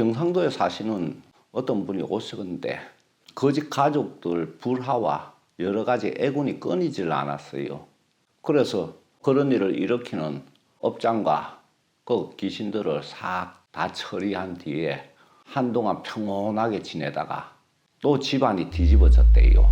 경상도에 사시는 어떤 분이 오셨는데 그집 가족들 불화와 여러 가지 애군이 끊이질 않았어요. 그래서 그런 일을 일으키는 업장과 그 귀신들을 싹 다 처리한 뒤에 한동안 평온하게 지내다가 또 집안이 뒤집어졌대요.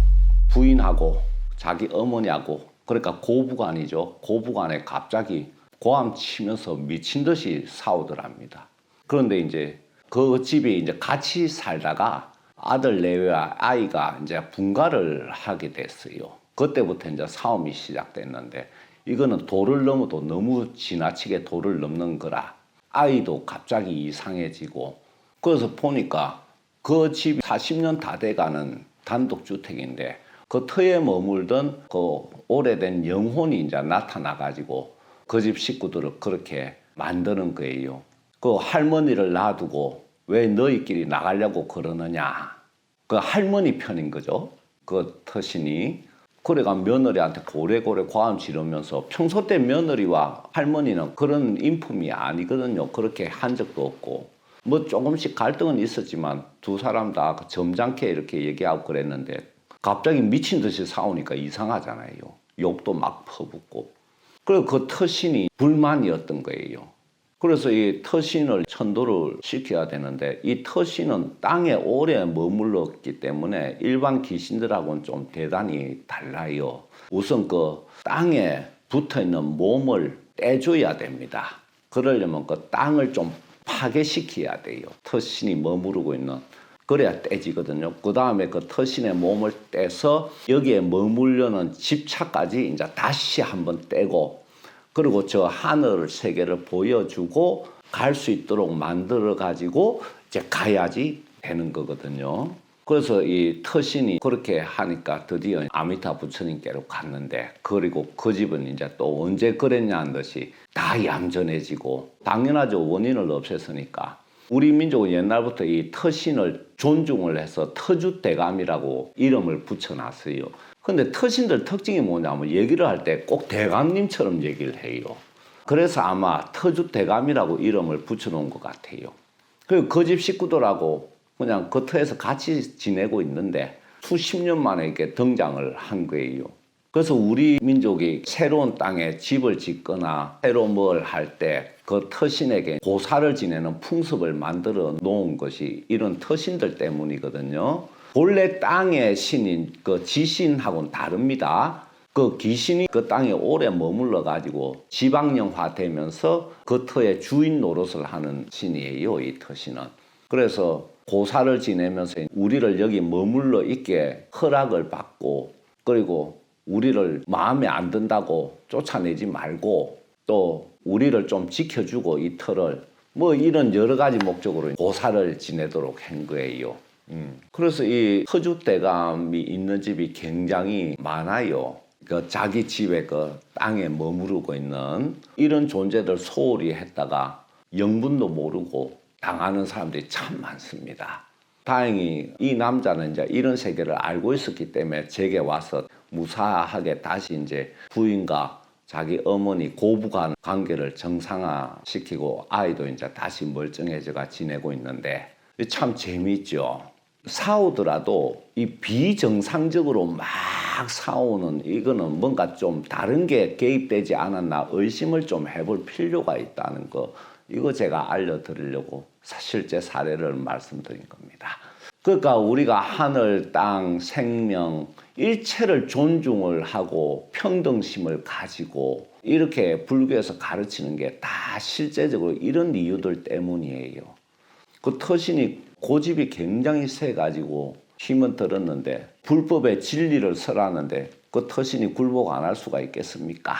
부인하고 자기 어머니하고 그러니까 고부간이죠. 고부간에 갑자기 고함 치면서 미친 듯이 싸우더랍니다. 그런데 이제 그 집에 이제 같이 살다가 아들 내외와 아이가 이제 분가를 하게 됐어요. 그때부터 이제 싸움이 시작됐는데 이거는 도를 넘어도 너무 지나치게 도를 넘는 거라 아이도 갑자기 이상해지고 그래서 보니까 그 집이 40년 다 돼가는 단독주택인데 그 터에 머물던 그 오래된 영혼이 이제 나타나가지고 그 집 식구들을 그렇게 만드는 거예요. 그 할머니를 놔두고 왜 너희끼리 나가려고 그러느냐. 그 할머니 편인 거죠. 그 터신이. 그래가 며느리한테 고래고래 과음 지르면서 평소 때 며느리와 할머니는 그런 인품이 아니거든요. 그렇게 한 적도 없고. 뭐 조금씩 갈등은 있었지만 두 사람 다 점잖게 이렇게 얘기하고 그랬는데 갑자기 미친 듯이 싸우니까 이상하잖아요. 욕도 막 퍼붓고. 그리고 그 터신이 불만이었던 거예요. 그래서 이 터신을 천도를 시켜야 되는데 이 터신은 땅에 오래 머물렀기 때문에 일반 귀신들하고는 좀 대단히 달라요. 우선 그 땅에 붙어 있는 몸을 떼줘야 됩니다. 그러려면 그 땅을 좀 파괴시켜야 돼요. 터신이 머무르고 있는 그래야 떼지거든요. 그 다음에 그 터신의 몸을 떼서 여기에 머물려는 집착까지 이제 다시 한번 떼고 그리고 저 하늘 세계를 보여주고 갈 수 있도록 만들어 가지고 이제 가야지 되는 거거든요. 그래서 이 터신이 그렇게 하니까 드디어 아미타 부처님께로 갔는데 그리고 그 집은 이제 또 언제 그랬냐는 듯이 다 얌전해지고 당연하죠 원인을 없앴으니까 우리 민족은 옛날부터 이 터신을 존중을 해서 터주대감이라고 이름을 붙여놨어요. 근데 터신들 특징이 뭐냐면 얘기를 할 때 꼭 대감님처럼 얘기를 해요. 그래서 아마 터주대감이라고 이름을 붙여놓은 것 같아요. 그리고 그 집 식구들하고 그냥 그 터에서 같이 지내고 있는데 수십 년 만에 이렇게 등장을 한 거예요. 그래서 우리 민족이 새로운 땅에 집을 짓거나 새로 뭘 할 때 그 터신에게 고사를 지내는 풍습을 만들어 놓은 것이 이런 터신들 때문이거든요. 본래 땅의 신인 그 지신하고는 다릅니다. 그 귀신이 그 땅에 오래 머물러 가지고 지방령화 되면서 그 터의 주인 노릇을 하는 신이에요. 이 터신은. 그래서 고사를 지내면서 우리를 여기 머물러 있게 허락을 받고 그리고 우리를 마음에 안 든다고 쫓아내지 말고 또 우리를 좀 지켜주고 이 터를 뭐 이런 여러 가지 목적으로 고사를 지내도록 한 거예요. 음. 그래서 이 터주대감이 있는 집이 굉장히 많아요. 그 자기 집에 그 땅에 머무르고 있는 이런 존재들 소홀히 했다가 영분도 모르고 당하는 사람들이 참 많습니다. 다행히 이 남자는 이제 이런 세계를 알고 있었기 때문에 제게 와서 무사하게 다시 이제 부인과 자기 어머니 고부 간 관계를 정상화시키고 아이도 이제 다시 멀쩡해져가 지내고 있는데 참 재미있죠. 싸우더라도 이 비정상적으로 막 싸우는 이거는 뭔가 좀 다른 게 개입되지 않았나 의심을 좀 해볼 필요가 있다는 거 이거 제가 알려드리려고 실제 사례를 말씀드린 겁니다. 그러니까 우리가 하늘, 땅, 생명 일체를 존중을 하고 평등심을 가지고 이렇게 불교에서 가르치는 게 다 실제적으로 이런 이유들 때문이에요. 그 터신이 고집이 굉장히 세 가지고 힘은 들었는데 불법의 진리를 설하는데 그 터신이 굴복 안 할 수가 있겠습니까?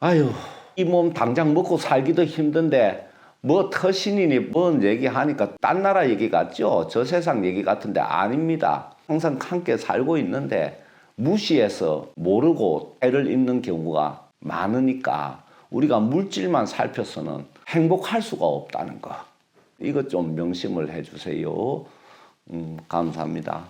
아유 이 몸 당장 먹고 살기도 힘든데 뭐 터신이니 뭔 얘기하니까 딴 나라 얘기 같죠? 저 세상 얘기 같은데 아닙니다. 항상 함께 살고 있는데 무시해서 모르고 애를 입는 경우가 많으니까 우리가 물질만 살펴서는 행복할 수가 없다는 거. 이것 좀 명심을 해주세요. 음, 감사합니다.